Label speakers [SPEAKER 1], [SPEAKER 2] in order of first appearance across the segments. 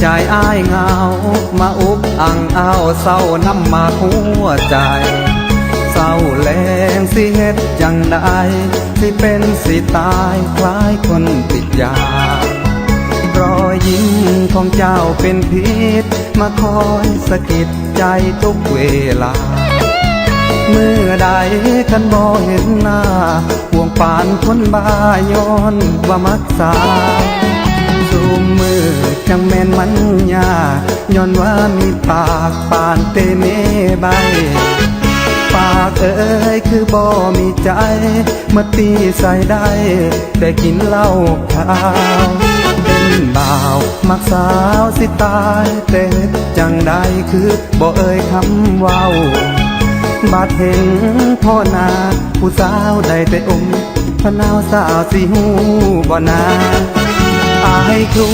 [SPEAKER 1] ใจอ้ายเงา มาอุบอังเอาเศร้าน้ำมาหัวใจ เศร้าแรงสิเฮ็ดจังได้สิเป็นสิตายคล้ายคนติดยารอยยิ้มของเจ้าเป็นพิษ มาคอยสะกิดใจทุกเวลา เมื่อใดกันบ่เห็นหน้าห่วงปานคนบ้าย้อนว่ามักสาสูมมือ จังแม่นมันยาย้อนว่ามีปากปานเตเมใบ ปากเอ้ยคือบ่มีใจเมื่อตีใส่ได้ แต่กินเหล้าขาวเป็นบ่าว มักสาวสิตายแต่เฮ็ดจังได้คือบ่เอ่ยคำเว้าบาดเห็นพ่อนาผู้สาวได้แต่อมพะนาวสาวสิหูบ่นา อายครู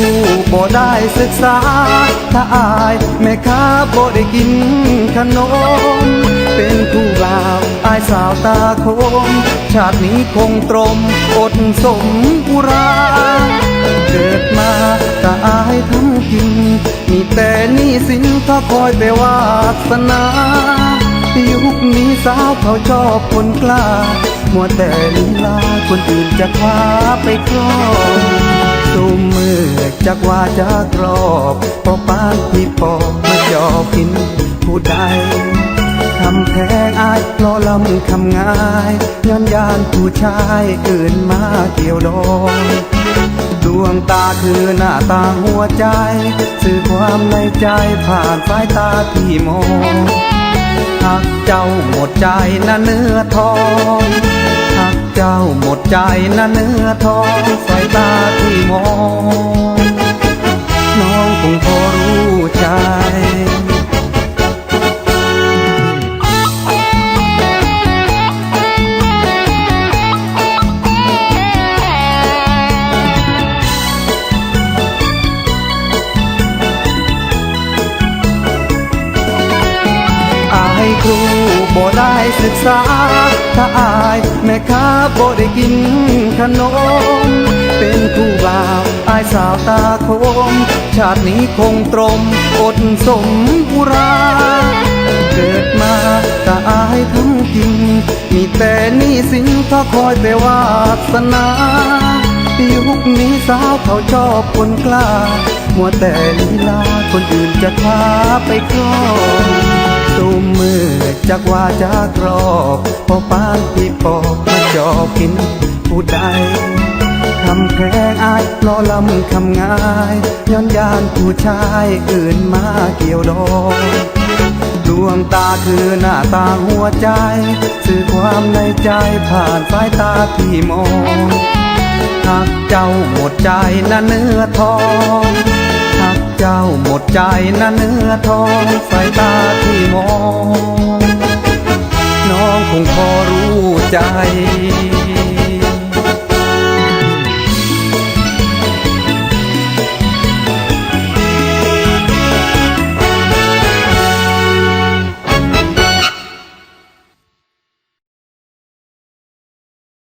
[SPEAKER 1] บ่ได้ศึกษา ถ้าอายแม่ค้าบ่ได้กินขนม เป็นผู้บ่าวอายสาวตาคม ชาตินี้คงตรมอดสมอุราเกิดมาตาอายทำกิน มีแต่นี้สินถ้าคอยแต่วาสนายุคนี้สาวเขาชอบคนกล้า มัวแต่ลีลาคนอื่นจะคว้าไป ว่าจะกรอบพอปานพี่ปอบมาจอกินผู้ใดคำแพงอายล้อลำคำง่ายย้อนยานผู้ชายอื่นมาเกี่ยวดองดวงตาคือหน้าตาหัวใจ สื่อความในใจผ่านสายตาที่มองหากเจ้าหมดใจนะเนื้อทองหากเจ้าหมดใจนะเนื้อทองสายตาที่มอง น้องคงพอรู้ใจอายครูบ่ได้ศึกษา ถ้าอายแม่ค้าบ่ได้กินขนมาวอายสาวตาคม ชาตินี้คงตรมอดสมอุรา เกิดมาตาอายทำกิน มีแต่นี้สินถ้าคอยแต่วาสนายุคนี้สาวเขาชอบคนกล้า มัวแต่ลีลาคนอื่นจะคว้าไปครองตุมมือจากว่าจะกรอบพอปานพี่ปอบมาจอบกิน ผู้ใด ล้อลำคำง่ายย้อนยานผู้ชายอื่นมาเกี่ยวดองดวงตาคือหน้าตาหัวใจ สื่อความในใจผ่านสายตาที่มองหากเจ้าหมดใจนะเนื้อทองหากเจ้าหมดใจนะเนื้อทองสายตาที่มอง น้องคงพอรู้ใจ